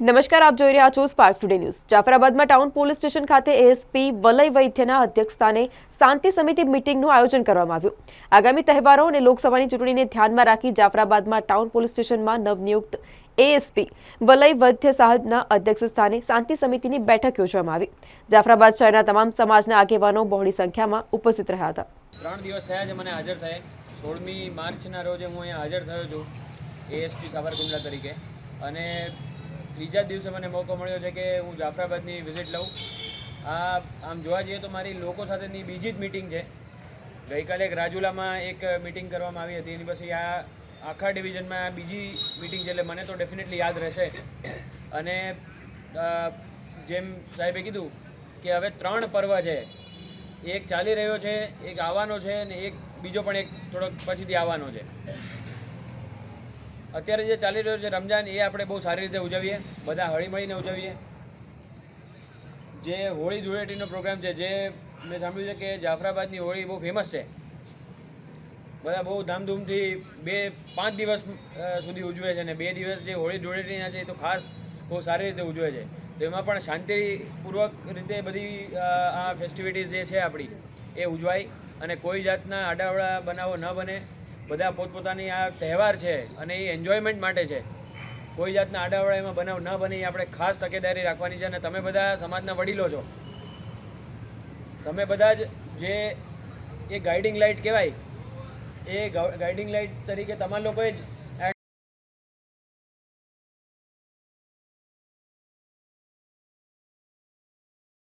નમસ્કાર, આપ જોઈ રહ્યા છો સ્પાર્ક ટુડે ન્યૂઝ જાફરાબાદમાં ટાઉન પોલીસ સ્ટેશન ખાતે એએસપી વલય વૈદ્યના અધ્યક્ષસ્થાને શાંતિ સમિતિ મિટિંગનું આયોજન કરવામાં આવ્યું. આગામી તહેવારો અને લોકસભાની ચૂંટણીને ધ્યાનમાં રાખી જાફરાબાદમાં ટાઉન પોલીસ સ્ટેશનમાં નવનિયુક્ત એએસપી વલય વૈદ્ય સાહેબના અધ્યક્ષસ્થાને શાંતિ સમિતિની બેઠક યોજવામાં આવી. જાફરાબાદ શહેરના તમામ સમાજના આગેવાનો બહોળી સંખ્યામાં ઉપસ્થિત રહ્યા હતા. ત્રણ દિવસ થયા છે મને હાજર થાય. સોળમી માર્ચના રોજે હું અહીંયા હાજર થયો છું એએસપી સાબરકુંડલા તરીકે. અને ત્રીજા દિવસે મને મોકો મળ્યો છે કે હું જાફરાબાદની વિઝિટ લઉં. આ આમ જોવા જઈએ તો મારી લોકો સાથેની બીજી જ મિટિંગ છે. ગઈકાલે એક રાજુલામાં એક મિટિંગ કરવામાં આવી હતી. એની પછી આ આખા ડિવિઝનમાં બીજી મિટિંગ છે એટલે મને તો ડેફિનેટલી યાદ રહેશે. અને જેમ સાહેબે કીધું કે હવે ત્રણ પર્વ છે. એક ચાલી રહ્યો છે, એક આવવાનો છે અને એક બીજો પણ એક થોડોક પછીથી આવવાનો છે. અત્યારે જે ચાલી રહ્યો છે રમજાન એ આપણે બહુ સારી રીતે ઉજવીએ, બધા હળીમળીને ઉજવીએ. જે હોળી ધૂળેટીનો પ્રોગ્રામ છે, જે મેં સાંભળ્યું છે કે જાફરાબાદની હોળી બહુ ફેમસ છે. બધા બહુ ધામધૂમથી બે, પાંચ દિવસ સુધી ઉજવે છે અને બે દિવસ જે હોળી ધૂળેટીના છે, એ તો ખાસ બહુ સારી રીતે ઉજવે છે. તો એમાં પણ શાંતિપૂર્વક રીતે બધી આ ફેસ્ટિવિટીઝ જે છે આપણી, એ ઉજવાય અને કોઈ જાતના આડાવડા બનાવો ન બને. બધા પોતપોતાની આ તહેવાર છે અને એ એન્જોયમેન્ટ માટે છે. કોઈ જાતના આડાવડા એમાં બનાવ ન બને આપણે ખાસ તકેદારી રાખવાની છે અને તમે બધા સમાજના વડીલો છો. તમે બધા જ જે એ ગાઈડિંગ લાઇટ કહેવાય, એ ગાઈડિંગ લાઇટ તરીકે તમારા લોકોએ જ